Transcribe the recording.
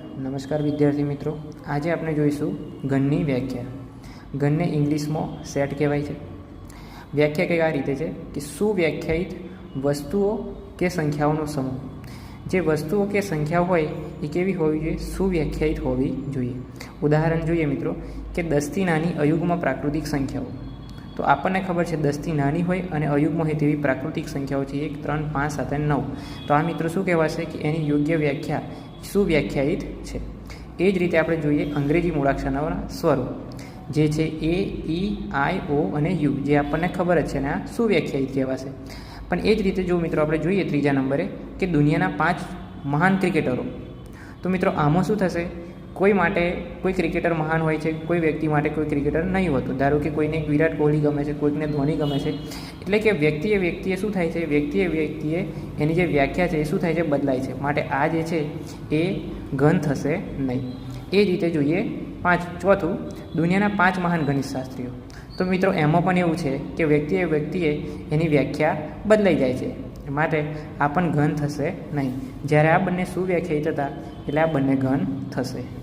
નમસ્કાર વિદ્યાર્થી મિત્રો. આજે આપણે જોઈશું ઘનની વ્યાખ્યા. ઘનને ઇંગ્લિશમાં સેટ કહેવાય છે. વ્યાખ્યા કંઈક આ રીતે છે કે સુવ્યાખ્યાયિત વસ્તુઓ કે સંખ્યાઓનો સમૂહ. જે વસ્તુઓ કે સંખ્યાઓ હોય એ કેવી હોવી જોઈએ? સુવ્યાખ્યાયિત હોવી જોઈએ. ઉદાહરણ જોઈએ મિત્રો કે દસથી નાની અયુગમાં પ્રાકૃતિક સંખ્યાઓ. તો આપણને ખબર છે દસથી નાની હોય અને અયુગમાં હોય તેવી પ્રાકૃતિક સંખ્યાઓ છે એક, ત્રણ, પાંચ, સાત અને નવ. તો આ મિત્રો શું કહેવાશે કે એની યોગ્ય વ્યાખ્યા સુવ્યાખ્યાયિત છે? એ જ રીતે આપણે જોઈએ અંગ્રેજી મૂળાક્ષરના સ્વરો, જે છે એ, ઈ, આઈ, ઓ અને યુ, જે આપણને ખબર જ છે અને આ સુવ્યાખ્યાયિત કહેવાશે. પણ એ જ રીતે જો મિત્રો આપણે જોઈએ ત્રીજા નંબરે કે દુનિયાના પાંચ મહાન ક્રિકેટરો, તો મિત્રો આમાં શું થશે? કોઈ માટે કોઈ ક્રિકેટર મહાન હોય છે, કોઈ વ્યક્તિ માટે કોઈ ક્રિકેટર નહીં હોતું. ધારો કે કોઈને વિરાટ કોહલી ગમે છે, કોઈકને ધોની ગમે છે, એટલે કે વ્યક્તિએ વ્યક્તિએ શું થાય છે, વ્યક્તિએ વ્યક્તિએ એની જે વ્યાખ્યા છે એ શું થાય છે, બદલાય છે. માટે આ જે છે એ ઘન થશે નહીં. એ રીતે જોઈએ પાંચ, ચોથું, દુનિયાના પાંચ મહાન ગણિતશાસ્ત્રીઓ. તો મિત્રો, એમાં પણ એવું છે કે વ્યક્તિએ વ્યક્તિએ એની વ્યાખ્યા બદલાઈ જાય છે. માટે આ પણ ઘન થશે નહીં. જ્યારે આ બંને સુવ્યાખ્યાયિત હતા, એટલે આ બંને ઘન થશે.